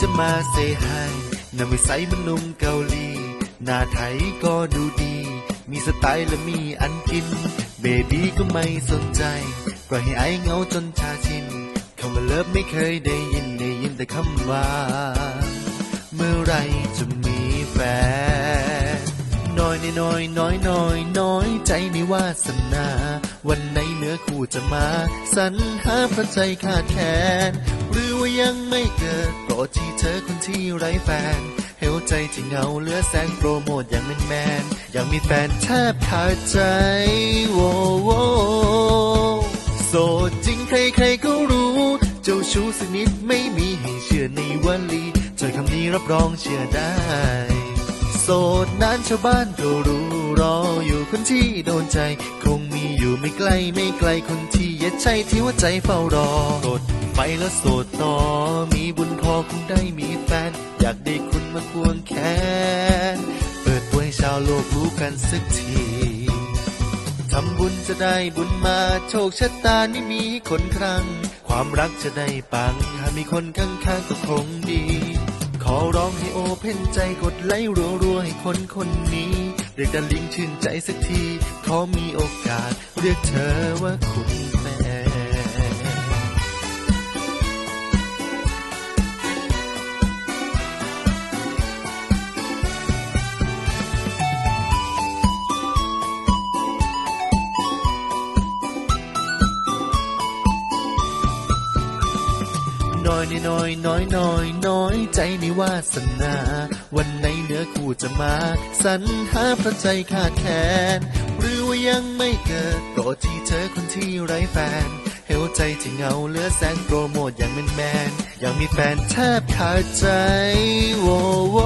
จะมาเซฮายน้ำไม่ใสมันนุ่มเกาหลี หน้าไทยก็ดูดี มีสไตล์และมีอันกิน เบบี้ก็ไม่สนใจ ปล่อยให้ไอเงาจนชาชินคำว่าเลิฟไม่เคยได้ยินได้ยินแต่คำว่า เมื่อไรจะมีแฟน น้อยน้อยน้อยน้อยน้อยใจในวาสนา วันไหนเนื้อคู่จะมาสรรหาพระใจขาดแคลน หรือว่ายังไม่เกิด โปรดที่เธอคนที่ไร้แฟนเหวใจที่เงาเหลือแสงโปรโมทอย่างแมนแมนๆอยากมีแฟนแทบขาดใจโวโวโสดจริงใครๆก็รู้ เจ้าชู้สนิทไม่มีให้เชื่อในวลีเจอคำนี้รับรองเชื่อได้ สดนานชาวบ้านก็รู้รออยู่คนที่โดนใจ คงมีอยู่ไม่ไกลไม่ไกลคนที่ยัดใจที่ว่าใจเฝ้ารอโสดไปแล้วโสดต่อมีบุญพอคงได้มีแฟน อยากได้คุณมาควงแขน เปิดตัวให้ชาวโลกรู้กันสักทีทำบุญจะได้บุญมาโชคชะตานี่มีคนครั้ง ความรักจะได้ปังหากมีคนข้างๆก็คงดี อร้องให้โอเพ่นใจกดไลค์รัวๆให้คนคนนี้ เรียกดันลิงชื่นใจสักที ขอมีโอกาส เรียกเธอว่าคุณ น้อยน้อยน้อยน้อยน้อยใจในวาสนา วันไหนเนื้อคู่จะมาสรรหาพระใจขาดแคลนหรือว่ายังไม่เกิดโปรดที่เธอคนที่ไร้แฟนเหวใจที่เงาเหลือแสงโปรโมทอย่างแมนแมนอยากมีแฟนแทบขาดใจโวโว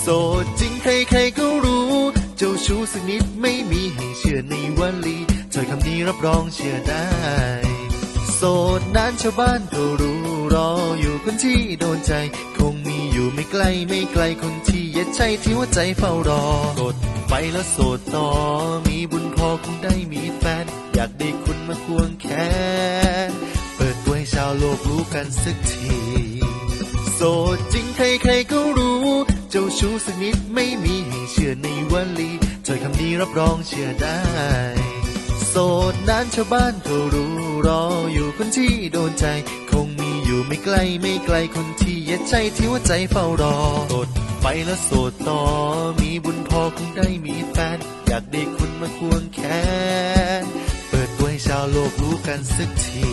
โสดจริงใครๆก็รู้ เจ้าชู้สักนิดไม่มีให้เชื่อในวลีถ้อยคำนี้รับรองเชื่อได้ ดนานชาวบ้านก็รู้รออยู่คนที่โดนใจ คงมีอยู่ไม่ไกลไม่ไกลคนที่ยัดใจที่หัวใจเฝ้ารอโสดไปแล้วโสดต่อ มีบุญพอคงได้มีแฟน อยากได้คุณมาควงแขนเปิดตัวให้ชาวโลกรู้กันสักที โสดจริงใครๆก็รู้ เจ้าชู้สักนิดไม่มีให้เชื่อในวลีถ้อยคำนี้รับรองเชื่อได้ สดนั้นชาวบ้านก็รู้รออยู่คนที่โดนใจ คงมีอยู่ไม่ไกลไม่ไกลคนที่ยัดใจที่ว่าใจเฝ้ารอโสดไปแล้วโสดต่อ มีบุญพอคงได้มีแฟน อยากได้คุณมาควงแขน เปิดตัวให้ชาวโลกรู้กันสักที